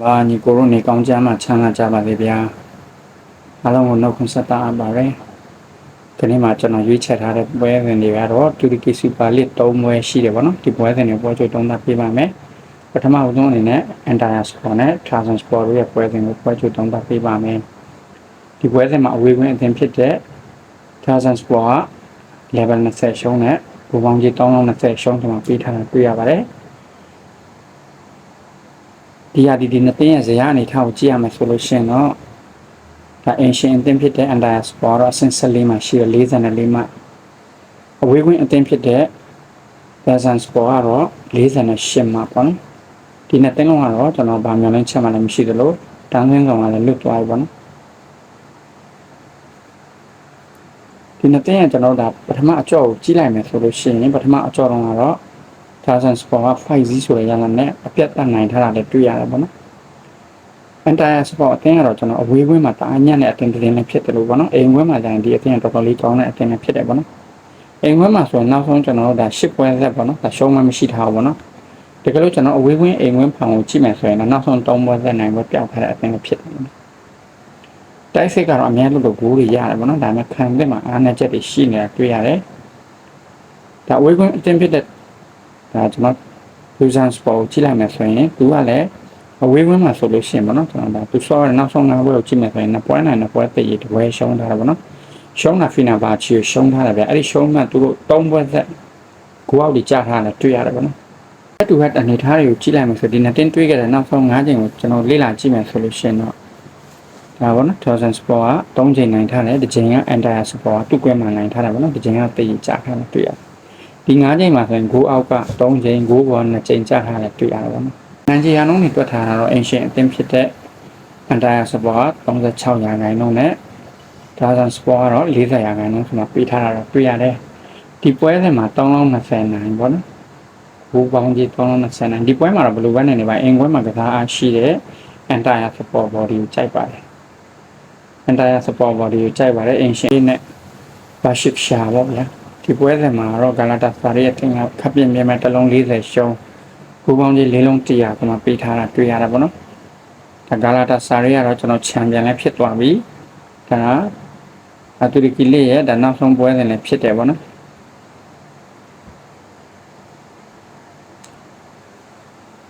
ပါညီကိုတို့နေကောင်းကြမ်းမှချမ်းသာကြပါစေဗျာအားလုံးကိုနှုတ်ခွန်းဆက်တာအပ်ပါရယ်ဒီနေ့မှာကျွန်တော်ရွေးချယ်ထားတဲ့ပွဲစဉ်တွေကတော့တူရကီစူပါလစ်၃ပွဲရှိတယ်ဗောနော်ဒီပွဲစဉ်တွေပွဲချုပ်တုံးသားပြပါမယ်ပထမဦးဆုံးအနေနဲ့ Entire Sport နဲ့ Transan Sport တို့ရဲ့ပွဲစဉ်ကိုပွဲချုပ်တုံးသားပြပါမယ်ဒီပွဲစဉ်မှာအဝေးကွင်းအသင်းဖြစ်တဲ့ Transan Sport က level 20ရှုံးနဲ့ဘူပေါင်းကြီး320ရှုံးကျွန်တော်ပေးထားတာတွေ့ရပါတယ် ဒီဟာဒီဒီနှစ်သိန်းရဲ့ဇယားအနေထားကိုကြည့်ရမယ်ဆိုလို့ရှိရင်တော့ဒါအင်ရှင်အသင်းဖြစ်တဲ့ Under Sport တော့အဆင့်14မှာရှိတယ်44မှာအဝေးကွင်းအသင်းဖြစ်တဲ့ Dazan Sport ကတော့48မှာပေါ့နော်ဒီနှစ်သိန်းလုံးကတော့ကျွန်တော်ဗာမျောလင်းချက်မှလည်းမရှိသလိုတန်းစင်းဆောင်ကလည်းလွတ်သွားပြီပေါ့နော်ဒီနှစ်သိန်းကကျွန်တော်ဒါပထမအကြော့ကိုကြီးလိုက်မယ်ဆိုလို့ရှိရင်ပထမအကြော့တော့ကတော့ Thousand Sport က 5Z ဆိုတဲ့ရလနဲ့အပြတ်တက်နိုင်ထားတာလည်းတွေ့ရတယ်ပေါ့နော်။ Entire Sport အသင်းကတော့ကျွန်တော်အဝေးကွင်းမှာတာအညံ့တဲ့အသင်းတစ်သင်းလည်းဖြစ်တယ်လို့ပေါ့နော်။အိမ်ကွင်းမှာကျရင်ဒီအသင်းကတော်တော်လေးကောင်းတဲ့အသင်းလည်းဖြစ်တယ်ပေါ့နော်။အိမ်ကွင်းမှာဆိုရင်နောက်ဆုံးကျွန်တော်တို့ဒါ10ပွဲဆက်ပေါ့နော်။ဒါရှုံးမှမရှိထားဘူးပေါ့နော်။တကယ်လို့ကျွန်တော်အဝေးကွင်းအိမ်ကွင်းဖောင်ကိုကြည့်မယ်ဆိုရင်တော့နောက်ဆုံး3ပွဲဆက်နိုင်ပွဲပြောက်ထားတဲ့အသင်းလည်းဖြစ်တယ်ပေါ့နော်။တိုက်စစ်ကတော့အများလို့လို့ဂိုးတွေရတယ်ပေါ့နော်။ဒါပေမဲ့ခံတဲ့မှာအားနည်းချက်တွေရှိနေတာတွေ့ရတယ်။ဒါအဝေးကွင်းအသင်းဖြစ်တဲ့ ဒါကျွန်တော် user sport ကိုကြည့်လိုက်မယ်ဆိုရင်သူကလည်းအဝေးဝင်းမှာဆိုလို့ရှိရင်ပေါ့နော်ကျွန်တော်ဒါသူဆော့ရနောက်ဆုံး၅ဘွဲကိုကြည့်မယ်ဆိုရင်နှစ်ပွဲနိုင်နှစ်ပွဲသိရတပွဲရှုံးထားတာပေါ့နော်ရှုံးတာဖီနာဘာချီကိုရှုံးထားတယ်ဗျအဲ့ဒီရှုံးမှသူတို့၃ပွဲသက်ကိုအောက်ဒီကြားထားတယ်တွေ့ရတယ်ပေါ့နော်အဲ့တူဟတ်အနေထားတွေကိုကြည့်လိုက်မယ်ဆိုဒီနှစ်တင်းတွေးခဲ့တဲ့နောက်ဆုံး၅ချိန်ကိုကျွန်တော်လေ့လာကြည့်မယ်ဆိုလို့ရှိရင်တော့ဒါပေါ့နော် Thousand Sport က၃ချိန်နိုင်ထားတယ်တစ်ချိန်က Entire Sport ကသူ့ကွဲမှာနိုင်ထားတယ်ပေါ့နော်တစ်ချိန်ကသိရကြားထားတယ်တွေ့ရတယ် ဒီ၅ချိန်မှာဆိုရင်6အောက်က3ချိန်6ပေါ်2ချိန်ကြားထားတယ်တွေ့ရတယ်ပေါ့နော်။နန်ဂျီယာလုံးတွေတွက်ထားတာတော့အင်ရှင်အသင်းဖြစ်တဲ့ Entire Sport 36ရာခိုင်နှုန်းနဲ့ Dazan Sport ကတော့40ရာခိုင်နှုန်းဆိုတော့ပေးထားတာတော့တွေ့ရတယ်။ဒီပွဲစဉ်မှာ320နိုင်ပေါ့နော်။ဘူပေါင်းကြီး320နိုင်ဒီပွဲမှာတော့ဘယ်လိုပဲနေနေပါအင်ကွဲမှာကစားအားရှိတဲ့ Entire Sport Body ကိုကြိုက်ပါတယ်။ Entire Sport Body ကိုကြိုက်ပါတယ်အင်ရှင်နဲ့ Bashik Shah ပေါ့ဗျာ။ ဒီပွဲစဉ်မှာတော့ဂါလာတာစာရီရဲ့တင်ကခပ်ပြင်းပြင်းမဲ့တစ်လုံး40ရှုံးဘူပေါင်းကြီးလေးလုံး100ကမှပေးထားတာတွေ့ရတာပေါ့နော်ဒါဂါလာတာစာရီကတော့ကျွန်တော်ချန်ပီယံလည်းဖြစ်သွားပြီဒါအတူရီကီလေးရဲ့ဒါနောက်ဆုံးပွဲစဉ်လည်းဖြစ်တယ်ပေါ့နော်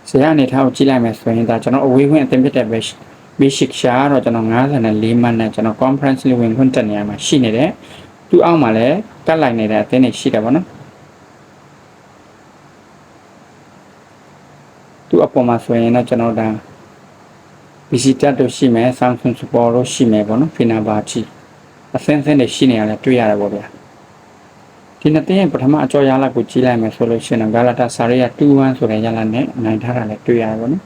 ဆရာအနေထားကိုကြည့်လိုက်မယ်ဆိုရင်ဒါကျွန်တော်အဝေးဝင်အသင်းဖြစ်တဲ့ basic share ကတော့ကျွန်တော်54မှတ်နဲ့ကျွန်တော် conference လေးဝင်ခွင့်တက်နေရမှာရှိနေတယ် သူ့အောက်မှာလည်းကတ်လိုက်နေတဲ့အသင်းတွေရှိတယ်ဗောနော်သူ့အပေါ်မှာဆိုရင်တော့ကျွန်တော်ဒါ visitor တို့ရှိမယ် Samsung Sport တို့ရှိမယ်ဗောနော် Fenerbahce အဆင်းဆင်းတွေရှိနေရတယ်တွေ့ရတယ်ဗောဗျာဒီနှစ်သင်းရဲ့ပထမအကြောရလာကိုကြည့်လိုက်မယ်ဆိုလို့ရှိရင် Galatasaray က2-1ဆိုတဲ့ရလာနဲ့နိုင်ထားတာလည်းတွေ့ရတယ်ဗောနော်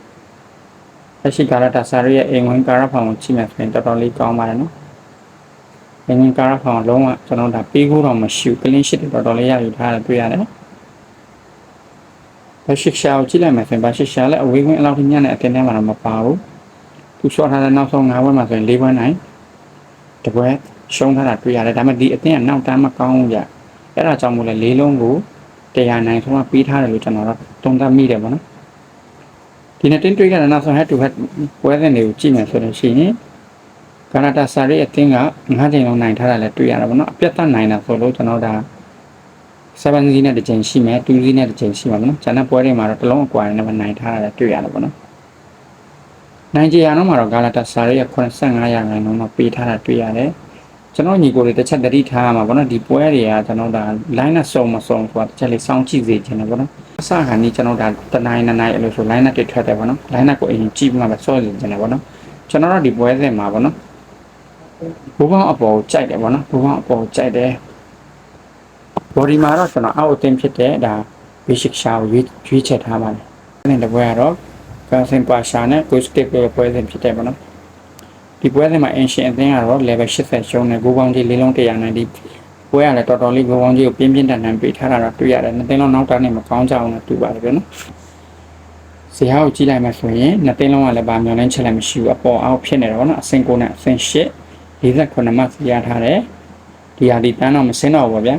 လက်ရှိ Galatasaray ရဲ့အိမ်ဝင်ကာရဖောင်ကိုကြည့်မယ်ဆိုရင်တော်တော်လေးကောင်းပါတယ်နော် ငင်းငင်းကားရဖောင်လုံးဝကျွန်တော်ဒါပေးဖို့တော့မရှိဘူးကလင်းရှစ်တော်တော်လေးရယူထားတာတွေ့ရတယ်ဘရှစ်ရှာကိုကြည့်လိုက်မယ်ဆိုရင်ဘရှစ်ရှာလည်းအဝေးဝင်အလောက်ကြီးညံ့တဲ့အတင်းထဲမှာတော့မပါဘူးသူရှော့ထားတဲ့နောက်ဆုံး၅ဘွဲမှာဆိုရင်၄ဘွဲနိုင်တပွဲရှုံးထားတာတွေ့ရတယ်ဒါပေမဲ့ဒီအတင်းကနောက်တန်းမကောင်းဘူးကြအဲ့ဒါကြောင့်မို့လဲလေးလုံးကိုတရားနိုင်ဆုံးကပေးထားတယ်လို့ကျွန်တော်တော့သုံးသပ်မိတယ်ပေါ့နော်ဒီနေ့တင်းတွေးကြတဲ့နောက်ဆုံး head to head ပွဲစဉ်တွေကိုကြည့်မယ်ဆိုလို့ရှိရင် ကာနာတာဆာရီအသင်းက၅ချိန်လုံးနိုင်ထားတာလည်းတွေ့ရတာပေါ့နော်အပြတ်သက်နိုင်တာဆိုလို့ကျွန်တော်ဒါ7စီးနဲ့တစ်ချိန်ရှိမယ်2စီးနဲ့တစ်ချိန်ရှိမှာပေါ့နော်ဂျန်တဲ့ပွဲတွေမှာတော့တစ်လုံးအကွာနဲ့နိုင်ထားတာလည်းတွေ့ရတယ်ပေါ့နော်နိုင်ဂျီယာတော့မှာတော့ဂါလာတာဆာရီက85ရာခိုင်နှုန်းတော့ပေးထားတာတွေ့ရတယ်ကျွန်တော်ညီကိုတွေတစ်ချက်တတိထားရမှာပေါ့နော်ဒီပွဲတွေကကျွန်တော်ဒါ line နဲ့စုံမစုံဆိုတာတစ်ချက်လေးစောင့်ကြည့်စေချင်တယ်ပေါ့နော်အစခါနီးကျွန်တော်ဒါတနိုင်နနိုင်အဲ့လိုဆို line နဲ့တွေ့ထွက်တယ်ပေါ့နော် line နဲ့ကိုအရင်ကြည့်ပြီးမှပဲစောစေချင်တယ်ပေါ့နော်ကျွန်တော်တို့ဒီပွဲစဉ်မှာပေါ့နော် ဘူပေါင်းအပေါ်ကိုကြိုက်တယ်ဗောနော်ဘူပေါင်းအပေါ်ကိုကြိုက်တယ် body မှာတော့ကျွန်တော်အောက်အသင်းဖြစ်တဲ့ဒါ basic shower ကိုရွေးရွေးချက်ထားပါတယ်။အဲ့ဒီပွဲကတော့ Cousin Pasha နဲ့ Coach Tip ရဲ့ပွဲစဉ်ဖြစ်တယ်ဗောနော်ဒီပွဲစဉ်မှာ ancient အသင်းကတော့ level 80ရှုံးနေဂိုးပေါင်းကြီးလေးလုံး100နဲ့ဒီပွဲကလည်းတော်တော်လေးဂိုးပေါင်းကြီးကိုပြင်းပြင်းထန်ထန်ပေးထားတာတော့တွေ့ရတယ်။နှစ်သိန်းလုံးနောက်တာနဲ့မကောင်းကြအောင်လို့တူပါတယ်ဗျာနော်။ဇေယျကိုကြည့်လိုက်မှဆိုရင်နှစ်သိန်းလုံးကလည်းဗာမျောလင်းချက်လည်းမရှိဘူးအပေါ်အောက်ဖြစ်နေတယ်ဗောနော်အစင်ကိုနဲ့အစင်ရှစ် 48မှတ်ရထားတယ်ဒီဟာဒီတန်းတော့မစင်းတော့ဘူးဗျာ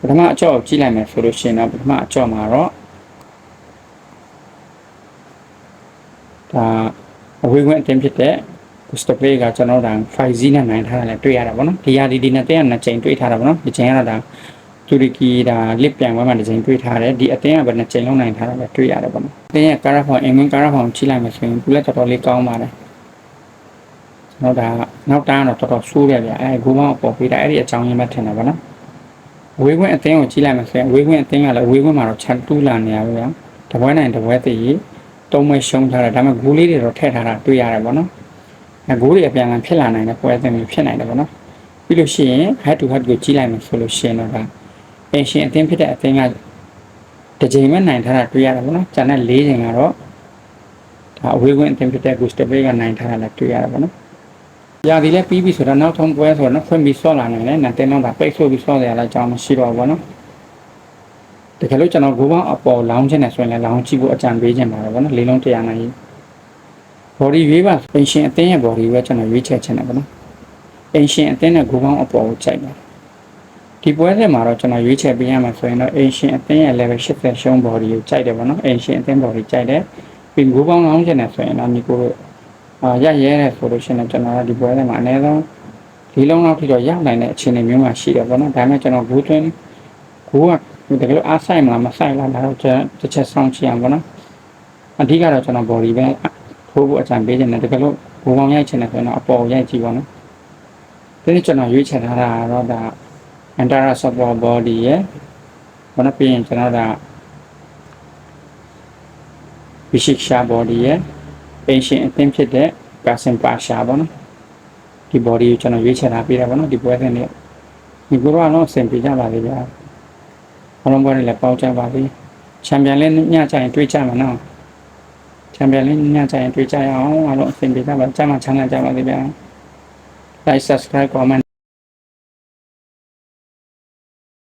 ပထမအကြော့ကိုကြည့်လိုက်မယ်ဆိုလို့ရှိရင်တော့ပထမအကြော့မှာတော့ဒါအဝေးဝင်အတင်းဖြစ်တဲ့ booster play ကကျွန်တော်တို့ဒါ 5G နဲ့နိုင်ထားတာလည်းတွေ့ရတာပေါ့နော်ဒီဟာဒီဒီနဲ့တင်းရနှစ်ချိန်တွေ့ထားတာပေါ့နော်ဒီချိန်ကတော့ဒါတူရကီဒါလစ်ပြန်ပွဲမှာဒီချိန်တွေ့ထားတယ်ဒီအတင်းကဘယ်နှစ်ချိန်လုံးနိုင်ထားတာလည်းတွေ့ရတယ်ပေါ့နော်တင်းရဲ့ကာရာဖောင်အင်္ဂွန်ကာရာဖောင်ချိလိုက်မယ်ဆိုရင်သူလည်းတော်တော်လေးကောင်းပါတယ်ကျွ န်တော်ဒါနောက်တန်းကတော့တော်တော်ဆိုးတယ်ဗျအဲဂိုးမောင်းအပေါ်ပေးတာအဲ့ဒီအကြောင်းရင်းပဲထင်တယ်ပေါ့နော်အဝေးဝင်အတင်းကိုချိလိုက်မယ်ဆိုရင်အဝေးဝင်အတင်းကလည်းအဝေးဝင်မှာတော့ချက်တူးလာနေရပါဗျာတပွဲနိုင်တပွဲသေးကြီးတုံးမရှုံးထားတာဒါပေမဲ့ဂိုးလေးတွေတော့ထည့်ထားတာတွေ့ရတယ်ပေါ့နော်အကိုးတွေအပြန်အလှန်ဖြစ်လာနိုင်တဲ့ပွဲအသင်းမျိုးဖြစ်နိုင်တယ်ပေါ့နော်ပြီးလို့ရှိရင် head to head ကိုကြီးလိုက်မယ်ဆိုလို့ရှိရင်တော့ဒါအင်ရှင်အသင်းဖြစ်တဲ့အသင်းကတစ်ချိန်မဲ့နိုင်ထားတာတွေ့ရတယ်ပေါ့နော်ကျန်တဲ့၄ချိန်ကတော့ဒါအဝေးဝင်အသင်းဖြစ်တဲ့ Gustav ကနိုင်ထားတာလည်းတွေ့ရတယ်ပေါ့နော် ရာဒီလည်းပြီးပြီဆိုတော့နောက်ထုံးပွဲဆိုတော့ဖွင့်ပြီးဆော့လာနိုင်တယ်နတ်တင်းတော့ဒါပိတ်ဆို့ပြီးဆော့ရတဲ့အကြောင်းမရှိတော့ဘူးပေါ့နော်တကယ်လို့ကျွန်တော်ဂိုးပေါင်းအပေါ်လောင်းချင်တယ်ဆိုရင်လည်းလောင်းကြည့်ဖို့အကြံပေးချင်ပါတယ်ပေါ့နော်လေးလုံးတရားနိုင် body ရွေးပါအင်ရှင်အသင်းရဲ့ body ပဲကျွန်တော်ရွေးချက်ချင်တယ်ပေါ့နော်အင်ရှင်အသင်းနဲ့ဂိုးပေါင်းအပေါ်ကိုကြိုက်ပါတယ်ဒီပွဲစဉ်မှာတော့ကျွန်တော်ရွေးချက်ပေးရမှာဆိုရင်တော့အင်ရှင်အသင်းရဲ့ level 80ရှုံး body ကိုကြိုက်တယ်ပေါ့နော်အင်ရှင်အသင်း body ကြိုက်တယ်ပြီးဂိုးပေါင်းလောင်းချင်တယ်ဆိုရင်တော့ဒီကိုအာ ရရဲတယ်ဆိုလို့ရှိရင်ကျွန်တော်ကဒီပွဲစဉ်မှာအနည်းဆုံးဒီလုံးလောက်ထိတော့ရောက်နိုင်တဲ့အခြေအနေမျိုးမှာရှိတယ်ပေါ့နော်ဒါပေမဲ့ကျွန်တော်ဂိုးသွင်းဂိုးကတကယ်လို့အားဆိုင်မလားမဆိုင်လားဒါတော့ကျွန်တော်တစ်ချက်ဆောင်ချင်အောင်ပေါ့နော်အဓိကတော့ကျွန်တော် body ပဲထိုးဖို့အကြံပေးခြင်းနဲ့တကယ်လို့ဘုံပေါင်းရိုက်ချင်တယ်ဆိုရင်တော့အပေါ်ရိုက်ကြည့်ပါနော်ဒီနေ့ကျွန်တော်ရွေးချယ်ထားတာကတော့ဒါ Antara support body ရယ်ဘာလို့ပြင်ကျွန်တော်ဒါ Vishiksha body ရ ယ် patient အသင်းဖြစ်တဲ့ Kasim Pasha ပေါ့နော်ဒီ body ကိုကျွန်တော်ရွေးချယ်ထားပေးတာပေါ့နော်ဒီပွဲစဉ်လေးဒီကိုတော့တော့အဆင်ပြေကြပါလေဗျာဘလုံးပွဲတွေလည်းပေါက်ကြပါလေချန်ပီယံလေးညချင်တွေးကြမှာနော်ချန်ပီယံလိညကြရင်တွေ့ကြရအောင်အားလုံးအဆင်ပြေကြပါကြမှာချမ်းသာကြပါစေဗျာ like subscribe comment